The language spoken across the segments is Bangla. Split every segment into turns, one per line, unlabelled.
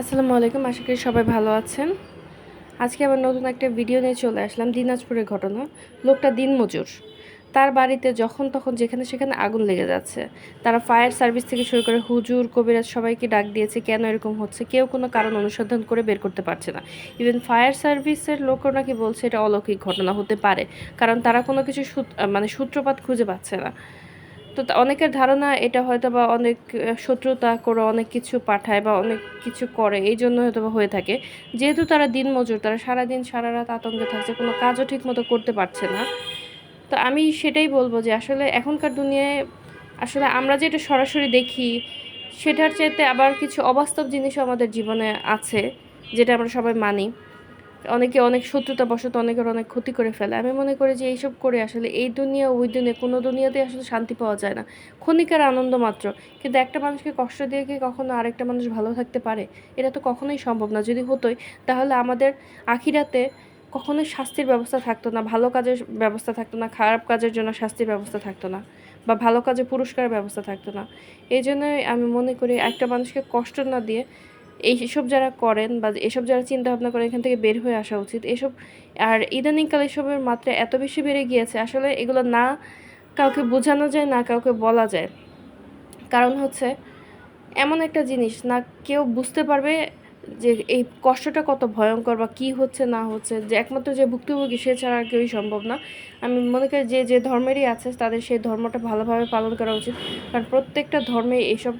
আসসালামু আলাইকুম, আশা করি সবাই ভালো আছেন। আজকে আবার নতুন একটা ভিডিও নিয়ে চলে আসলাম, দিনাজপুরের ঘটনা। লোকটা দিনমজুর। তার বাড়িতে যখন তখন যেখানে সেখানে আগুন লেগে যাচ্ছে। তারা ফায়ার সার্ভিস থেকে শুরু করে হুজুর, কবিরাজ সবাইকে ডাক দিয়েছে, কেন এরকম হচ্ছে? কেউ কোনো কারণ অনুসন্ধান করে বের করতে পারছে না। ইভেন ফায়ার সার্ভিসের লোকও নাকি বলছে এটা অলৌকিক ঘটনা হতে পারে। কারণ তারা কোনো কিছু মানে সূত্রপাত খুঁজে পাচ্ছে না। তো অনেকের ধারণা এটা হয়তো বা অনেক শত্রুতা করে অনেক কিছু পাঠায় বা অনেক কিছু করে, এই জন্য হয়তো বা হয়ে থাকে। যেহেতু তারা দিন মজুর তারা সারাদিন সারা রাত আতঙ্কে থাকছে, কোনো কাজও ঠিক মতো করতে পারছে না। তো আমি সেটাই বলব যে আসলে এখনকার দুনিয়ায় আসলে আমরা যেটা সরাসরি দেখি, সেটার চাইতে আবার কিছু অবাস্তব জিনিসও আমাদের জীবনে আছে, যেটা আমরা সবাই মানি। অনেকে অনেক শত্রুতা বশত অনেকের অনেক ক্ষতি করে ফেলে। আমি মনে করি যে এইসব করে আসলে এই দুনিয়া ওই দুনিয়া কোনো দুনিয়াতে আসলে শান্তি পাওয়া যায় না। ক্ষণিকার আনন্দ মাত্র। কিন্তু একটা মানুষকে কষ্ট দিয়ে কি কখনো আরেকটা মানুষ ভালো থাকতে পারে? এটা তো কখনোই সম্ভব না। যদি হতোই, তাহলে আমাদের আখিরাতে কখনোই শাস্তির ব্যবস্থা থাকতো না, ভালো কাজের ব্যবস্থা থাকতো না, খারাপ কাজের জন্য শাস্তির ব্যবস্থা থাকতো না, বা ভালো কাজে পুরস্কারের ব্যবস্থা থাকতো না। এই জন্যই আমি মনে করি একটা মানুষকে কষ্ট না দিয়ে এইসব যারা করেন বা এসব যারা চিন্তা ভাবনা করেন, এখান থেকে বের হয়ে আসা উচিত। এসব, আর ইদানিংকাল এসবের মাত্রা এত বেশি বেড়ে গিয়েছে, আসলে এগুলো না কাউকে বোঝানো যায়, না কাউকে বলা যায়। কারণ হচ্ছে, এমন একটা জিনিস, না কেউ বুঝতে পারবে যে এই কষ্টটা কত ভয়ঙ্কর বা কী হচ্ছে, না হচ্ছে। যে একমাত্র যে ভুক্তভোগী, সে ছাড়া আর কেউই সম্ভব না। আমি মনে করি যে যে ধর্মেরই আছে, তাদের সেই ধর্মটা ভালোভাবে পালন করা উচিত। কারণ প্রত্যেকটা ধর্মে এইসব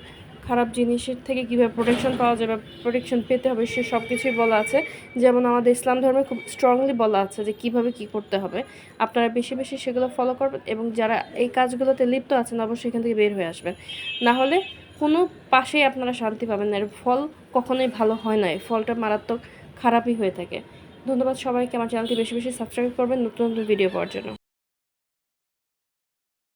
খারাপ জিনিসের থেকে কীভাবে প্রোটেকশন পাওয়া যায় বা প্রোটেকশন পেতে হবে সে সব কিছুই বলা আছে। যেমন আমাদের ইসলাম ধর্মে খুব স্ট্রংলি বলা আছে যে কীভাবে কি করতে হবে। আপনারা বেশি বেশি সেগুলো ফলো করবেন এবং যারা এই কাজগুলোতে লিপ্ত আছেন অবশ্যই এখান থেকে বের হয়ে আসবেন। না হলে কোনো পাশেই আপনারা শান্তি পাবেন না। এর ফল কখনোই ভালো হয় না। ফলটা মারাত্মক খারাপই হয়ে থাকে। ধন্যবাদ সবাইকে। আমার চ্যানেলটি বেশি বেশি সাবস্ক্রাইব করবেন। নতুন নতুন ভিডিও পাওয়ার জন্য।